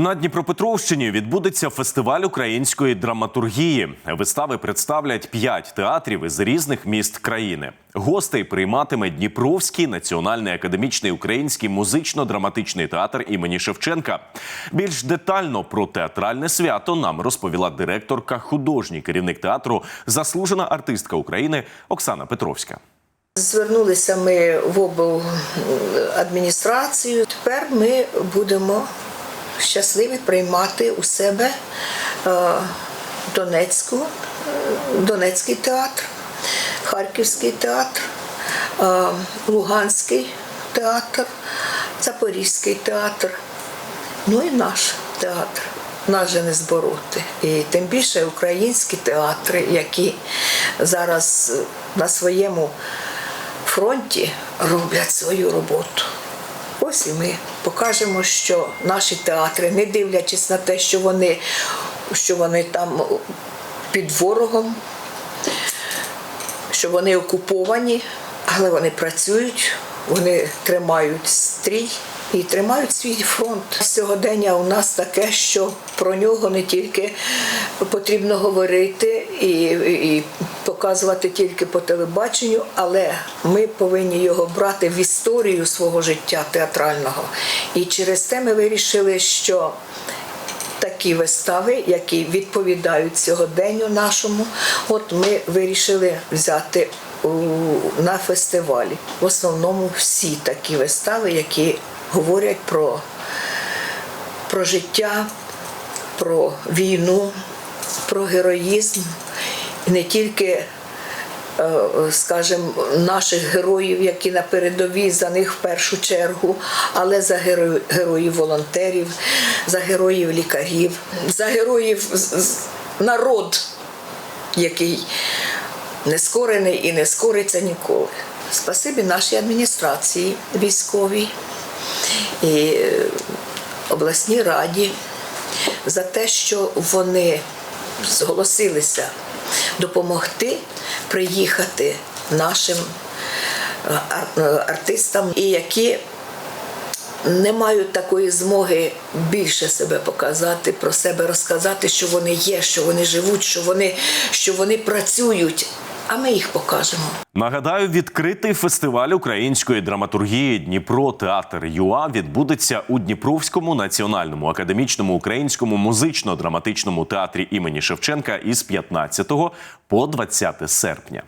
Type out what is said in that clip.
На Дніпропетровщині відбудеться фестиваль української драматургії. Вистави представлять п'ять театрів із різних міст країни. Гостей прийматиме Дніпровський національний академічний український музично-драматичний театр імені Шевченка. Більш детально про театральне свято нам розповіла директорка, художній керівник театру, заслужена артистка України Оксана Петровська. Звернулися ми в обладміністрацію. Тепер ми будемо щасливі приймати у себе е, Донецьку, е, Донецький театр, Харківський театр, е, Луганський театр, Запорізький театр, ну і наш театр. Нас же не збороти. І тим більше українські театри, які зараз на своєму фронті роблять свою роботу. Ось і ми покажемо, що наші театри, не дивлячись на те, що вони, що вони там під ворогом, що вони окуповані, але вони працюють, вони тримають стрій і тримають свій фронт. Сьогодення у нас таке, що про нього не тільки потрібно говорити і, і показувати тільки по телебаченню, але ми повинні його брати в історію свого життя театрального. І через те ми вирішили, що такі вистави, які відповідають сьогоденню нашому, от ми вирішили взяти на фестивалі. В основному всі такі вистави, які говорять про, про життя, про війну, про героїзм. Не тільки е, скажімо, наших героїв, які на передовій, за них в першу чергу, але за героїв волонтерів, за героїв лікарів, за героїв народ, який не скорений і не скориться ніколи. Спасибі нашій адміністрації військовій і е, обласній раді за те, що вони зголосилися допомогти приїхати нашим е, е, артистам, і які не мають такої змоги більше себе показати, про себе розказати, що вони є, що вони живуть, що вони, що вони працюють. А ми їх покажемо. Нагадаю, відкритий фестиваль української драматургії Дніпро Театр ЮА відбудеться у Дніпровському національному академічному українському музично-драматичному театрі імені Шевченка із 15 по 20 серпня.